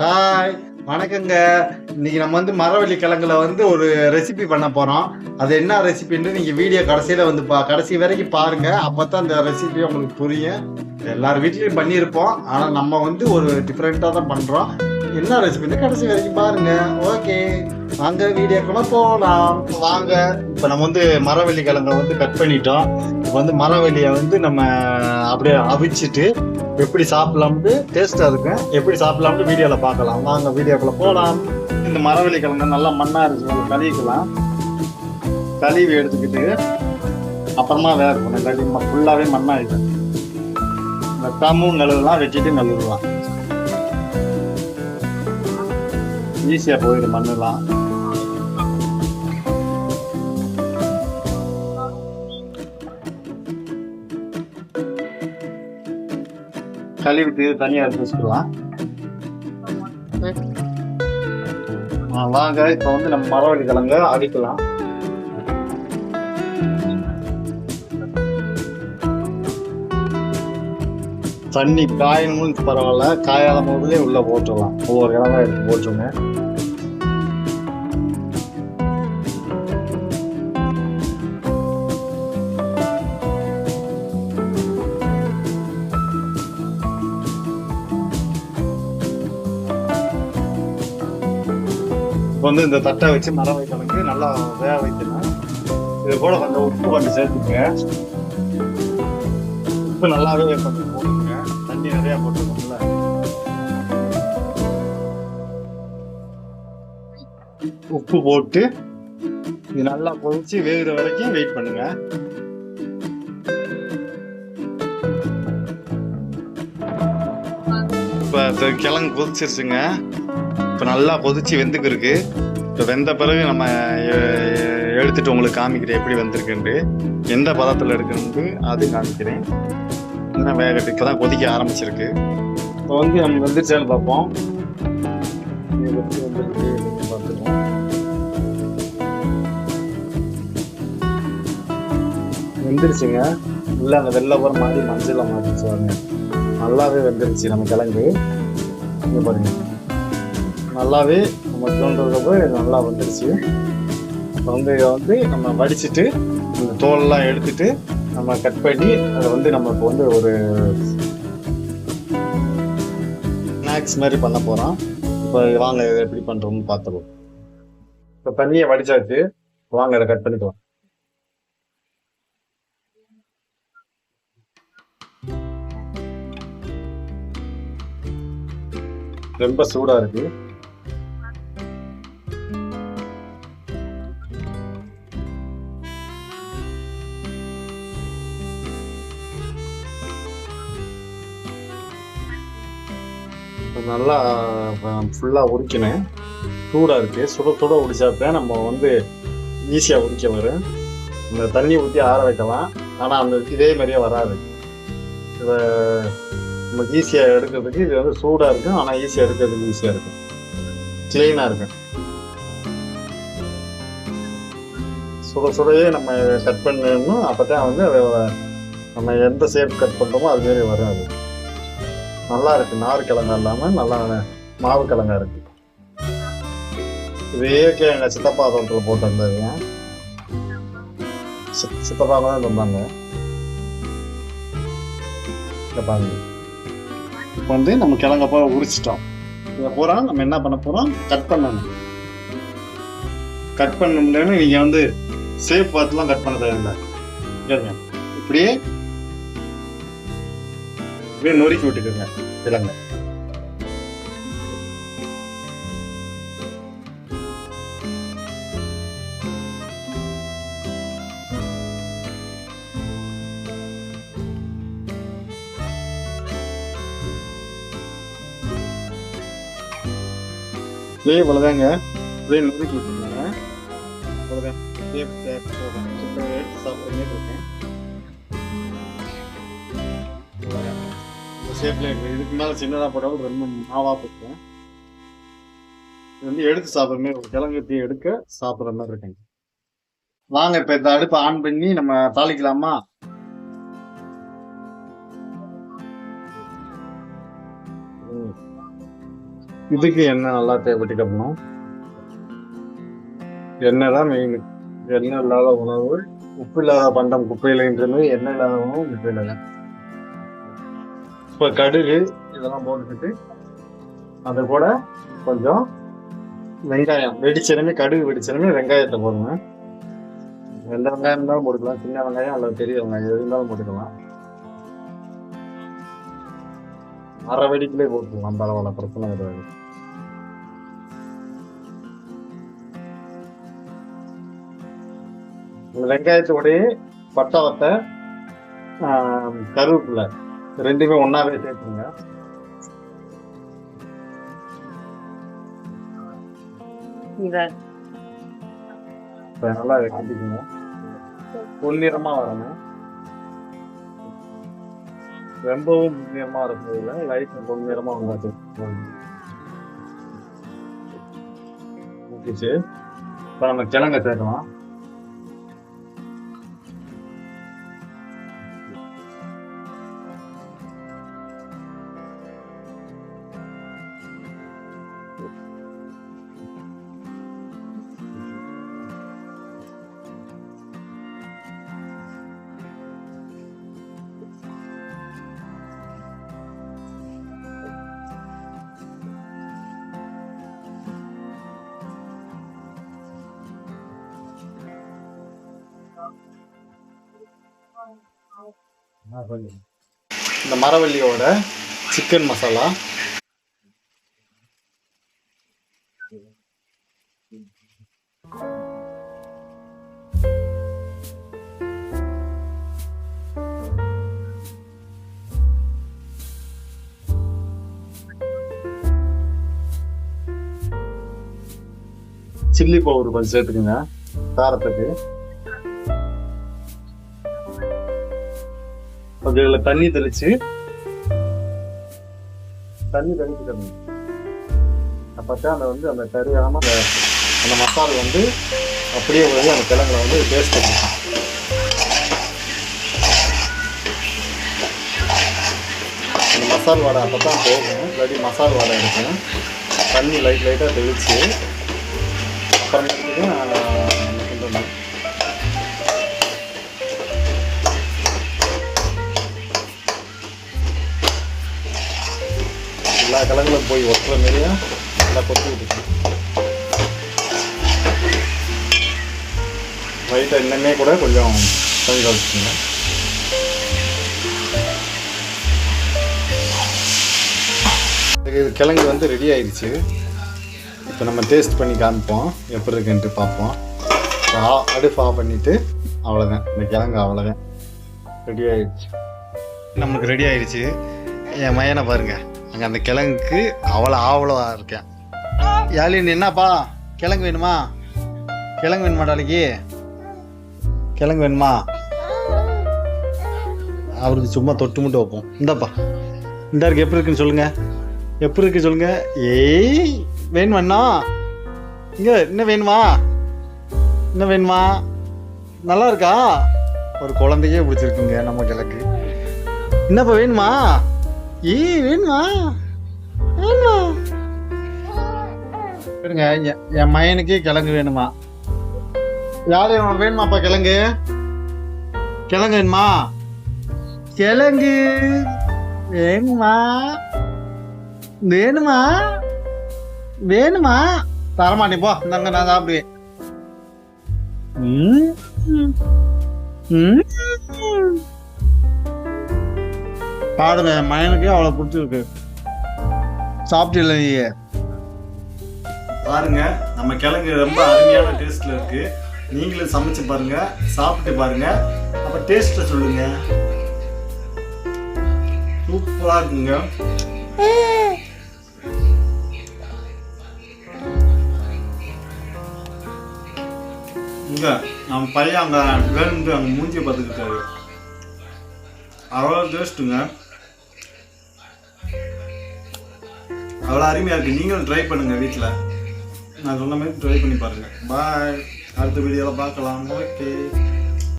Hi வணக்கங்க. இன்னைக்கு நம்ம வந்து மரவள்ளி கிழங்குல வந்து ஒரு ரெசிபி பண்ண போறோம். அது என்ன ரெசிபின்னு நீங்க வீடியோ கடைசியில வந்து பா கடைசி வரைக்கும் பாருங்க. அப்பதான் அந்த ரெசிபி உங்களுக்கு புரியும். எல்லார் வீட்லயும் பண்ணியிருப்போம். ஆனா நம்ம வந்து ஒரு டிஃப்ரெண்டா தான் பண்றோம். என்ன ரெசிபின்னு கடைசி வரைக்கும் பாருங்க. ஓகே வாங்க வீடியோக்குள்ள போகலாம் வாங்க. இப்போ நம்ம வந்து மரவள்ளி கிழங்க வந்து கட் பண்ணிட்டோம். இப்போ வந்து மரவள்ளியை வந்து நம்ம அப்படியே அவிச்சிட்டு எப்படி சாப்பிடலாம்னு டேஸ்டா இருக்கும் எப்படி சாப்பிடலாம்னு வீடியோல பார்க்கலாம். வாங்க வீடியோக்குள்ள போகலாம் இந்த மரவள்ளி கிழங்கு நல்லா மண்ணா இருக்கு. அதை கழுவிக்கலாம். கழுவி எடுத்துக்கிட்டு அப்புறமா வேற இருக்கணும் கழுவி ஃபுல்லாவே மண்ணா இருக்கு. இந்த கம்மும் கழுவலாம் வச்சுட்டு கழுவலாம் ஈஸியா போயிடும் மண்ணெல்லாம் கழுவிட்டு தனியா எடுத்து வச்சுக்கலாம். வாங்க இப்போ வந்து நம்ம மரவள்ளி கிழங்கு அடிக்கலாம். தண்ணி காயணும் பரவாயில்ல. காயாத போதுலேயே உள்ள போட்டுடலாம். ஒவ்வொரு கிழங்கா எடுத்து போட்டுருங்க இப்போ வந்து இந்த தட்டை வச்சு மரவை கிழங்கு நல்லா வேக வைக்கணும் இது கூட கொஞ்சம் உப்பு கொஞ்சம் சேர்த்துக்கோங்க. உப்பு நல்லாவே கொஞ்சம் போட்டுங்க தண்ணி நிறைய போட்டுக்கோங்கள உப்பு போட்டு இது நல்லா கொதிச்சு வேகிற வரைக்கும் வெயிட் பண்ணுங்க. இப்போ கிழங்கு கொதிச்சிருச்சுங்க. இப்போ நல்லா கொதிச்சு வெந்துக்கு இருக்கு இப்போ வெந்த பிறகு நம்ம எடுத்துட்டு உங்களுக்கு காமிக்கிறேன் எப்படி வந்திருக்குன்ட்டு. எந்த பதத்தில் இருக்குன்னு அது காமிக்கிறேன். இன்னும் வேகட்டு இப்போ தான் கொதிக்க ஆரம்பிச்சிருக்கு. இப்போ வந்து நம்ம வெந்துருச்சான்னு பார்ப்போம். வெந்துருச்சுங்க. இல்லை அந்த வெள்ளை போகிற மாதிரி மஞ்சள் மாற்றிச்சு நல்லாவே வெந்துருச்சு நம்ம கிழங்கு. இங்கே பாருங்கள் நல்லாவே நம்ம தோன்றதுக்கு நல்லா வந்துடுச்சு அப்போ வந்து இதை வந்து நம்ம வடிச்சிட்டு இந்த தோலெல்லாம் எடுத்துட்டு நம்ம கட் பண்ணி அதை வந்து நம்ம இப்போ வந்து ஒரு ஸ்நாக்ஸ் மாதிரி பண்ண போகிறோம் இப்போ வாங்க இதை எப்படி பண்ணுறோம்னு பார்த்துருவோம். இப்போ தண்ணியை வடிச்சாச்சு. வாங்க இதை கட் பண்ணிக்கலாம். ரொம்ப சூடாக இருக்குது நல்லா ஃபுல்லாக உரிக்கணும். சூடாக இருக்குது சுட சுட உரிச்சாப்ப நம்ம வந்து ஈஸியாக உரிக்க வரும். இந்த தண்ணி ஊற்றி ஆற வைக்கலாம். ஆனால் அந்த இதே மாதிரியே வராது. இதை நம்ம ஈஸியாக எடுக்கிறதுக்கு இது வந்து சூடாக இருக்கும். ஆனால் ஈஸியாக எடுக்கிறதுக்கு ஈஸியாக இருக்கும். க்ளீனாக இருக்கும். சுட சுடையே நம்ம கட் பண்ணணும். அப்போ தான் வந்து அதை நம்ம எந்த ஷேப் கட் பண்ணுறோமோ அது மாரி வராது. நல்லா இருக்கு நார் கிழங்கா இல்லாம நல்லா மாவு கிழங்கா இருக்கு. இது இயற்கை சித்தப்பா தோட்டத்தில் போட்டு வந்ததுங்க சித்தப்பா தான் தந்தாங்க பாருங்க. இப்போ வந்து நம்ம கிழங்கப்பா உரிச்சிட்டோம். இதை பூரா நம்ம என்ன பண்ண போறோம்? கட் பண்ணணும். கட் பண்ணணும்னு நீங்க வந்து சேஃப் பார்த்துலாம் கட் பண்ண தேவையில்லை. கேளுங்க. இப்படியே இப்படியே நொறுக்கி விட்டுக்கோங்க கிழங்க இப்படியே இவ்வளோதாங்க இப்படியே நொறுக்கி விட்டுருங்க அவ்வளோதான் இப்படியே தே- இருக்கேன் ஷேப்ல இருக்கு. இதுக்கு மேலே சின்னதாக போட்டாலும் ரொம்ப மாவா போட்டேன் இது வந்து எடுத்து சாப்பிட்ற மாதிரி ஒரு கிழங்கு தீ எடுக்க சாப்பிட்ற மாதிரி இருக்குங்க வாங்க இப்போ இந்த அடுப்பை ஆன் பண்ணி நம்ம தாளிக்கலாமா? இதுக்கு எண்ணெய் நல்லா தேவைப்பட்டுக்கணும் எண்ணெய் தான் மெயின் எண்ணெய் இல்லாத உணவு உப்பு இல்லாத பண்டம் குப்பையிலன்றது எண்ணெய் இல்லாத உணவு குப்பையில் தான். இப்போ கடுகு இதெல்லாம் போட்டுக்கிட்டு அது கூட கொஞ்சம் வெங்காயம் வெடிச்சதுமே கடுகு வெடிச்சதுமே வெங்காயத்தை போடுங்க. எந்த வெங்காயம் இருந்தாலும் போட்டுக்கலாம் சின்ன வெங்காயம் அல்லது பெரிய வெங்காயம் எது இருந்தாலும் போட்டுக்கலாம். அரை வெடிக்கிலே போட்டுக்கலாம் பரவாயில்ல பிரச்சனை கிடையாது. இந்த வெங்காயத்தோடய பட்டாளத்தை கருவேப்பில்லை கருவேப்பிலை. ரெண்டுமே ஒன்னாவே சேர்த்துங்க நல்லா கட்டிக்கணும் பொன்னிறமா வரணும். ரொம்பவும் பொன்னிறமா இருக்கிறதுல லைட் பொன்னிறமா வந்தாச்சு ஊத்திச்சு இப்ப நம்ம கிழங்க சேர்க்கலாம். இந்த மரவள்ளியோட சிக்கன் மசாலா சில்லி பவுடர் கொஞ்சம் சேர்த்துக்குங்க காரத்துக்கு. கொஞ்சம் இதுல தண்ணி தெளிச்சு தண்ணி தெளிச்சுக்கணும் அப்பதான் அந்த வந்து அந்த கறியாம அந்த அந்த வந்து அப்படியே வந்து அந்த கிழங்குல வந்து டேஸ்ட் பண்ணிக்கலாம் அந்த மசால் வடை அப்போ தான் போகும். இல்லாட்டி மசால் வடை எடுக்கணும். தண்ணி லைட் லைட்டாக தெளிச்சு அப்புறமேட்டுக்கு எல்லா கிழங்குலும் போய் ஒட்டுற மாரியும் நல்லா கொத்தி விட்டுச்சு. லைட்டாக இன்னமே கூட கொஞ்சம் தண்ணி கழிச்சுங்க இது கிழங்கு வந்து ரெடி ஆயிடுச்சு. இப்போ நம்ம டேஸ்ட் பண்ணி காமிப்போம். எப்படி இருக்குன்ட்டு பார்ப்போம். அடுப்பு ஆஃப் பண்ணிவிட்டு அவ்வளோதான் இந்த கிழங்கு அவ்வளோதான் ரெடி ஆயிடுச்சு. நம்மளுக்கு ரெடி ஆயிடுச்சு. என் மயனை பாருங்க. அங்கே அந்த கிழங்குக்கு அவ்வளோ ஆவலவா இருக்கேன். யாழின் என்னப்பா? கிழங்கு வேணுமா? கிழங்கு வேணுமா நாளைக்கு கிழங்கு வேணுமா? அவருக்கு சும்மா தொட்டு மட்டும் வைப்போம். இந்தாப்பா. இந்த இருக்கு எப்படி இருக்குன்னு சொல்லுங்க. எப்படி இருக்கு சொல்லுங்க. ஏய் வேணுமாண்ணா இங்க என்ன வேணுமா? என்ன வேணுமா? நல்லா இருக்கா? ஒரு குழந்தையே பிடிச்சிருக்குங்க நம்ம கிழக்கு என்னப்பா வேணுமா? ஏய் வேணுமா? வேணுமா? இருங்க என் மயனுக்கு கிழங்கு வேணுமா? யாரு உனக்கு வேணுமாப்பா கிழங்கு? கிழங்கு வேணுமா? கிழங்கு வேணுமா? வேணுமா? வேணுமா? தரமாட்டி போ. இந்தாங்க நான் சாப்பிடுவேன். ம், ம், ம். என் மயனுக்கு அவ்வளோ பிடிச்சிருக்கு. சாப்பிட்டு நீ பாருங்க நம்ம கிழங்கு ரொம்ப அருமையான டேஸ்ட்ல இருக்கு. நீங்களும் சமைச்சு பாருங்க சாப்பிட்டு பாருங்க. அப்ப டேஸ்ட்ல சொல்லுங்க. சூப்பரா இருக்குங்க. இங்க நம்ம பையன் அங்க வேணும்னு அங்க மூஞ்சியை பார்த்துக்கிட்டாரு அவ்வளோ டேஸ்ட்டுங்க அவ்வளோ அருமையாக இருக்குது நீங்களும் ட்ரை பண்ணுங்கள் வீட்டில் நான் சொன்ன மாதிரி ட்ரை பண்ணி பாருங்கள் பாய் அடுத்த வீடியோவில் பார்க்கலாம். ஓகே